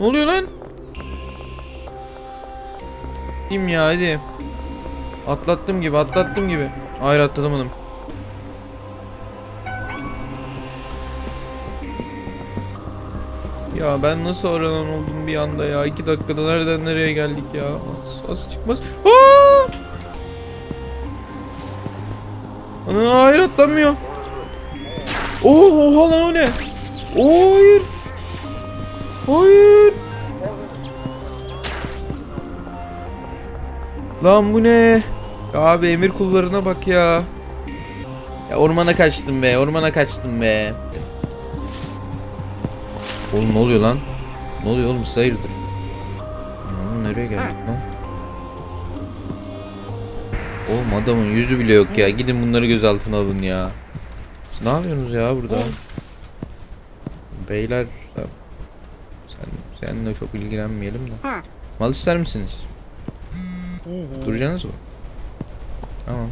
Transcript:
Ne oluyor lan? Kim ya hadi. Atlattım gibi atlattım gibi. Hayır atlatamadım. Ya ben nasıl aranan oldum bir anda ya. iki dakikada nereden nereye geldik ya. Az, az çıkmaz. Aa! Ana hayır atlamıyor. Oh, oha lan o ne? Oo, hayır. Hayır. Lan bu ne? Ya abi emir kullarına bak ya. Ya ormana kaçtım be, ormana kaçtım be. Oğlum ne oluyor lan? Ne oluyor oğlum hayırdır? Oğlum nereye geldik lan? Oğlum adamın yüzü bile yok ya. Gidin bunları gözaltına alın ya. Ne yapıyorsunuz ya burada? Beyler seninle çok ilgilenmeyelim de. Mal ister misiniz? Duracaksınız mı? Tamam.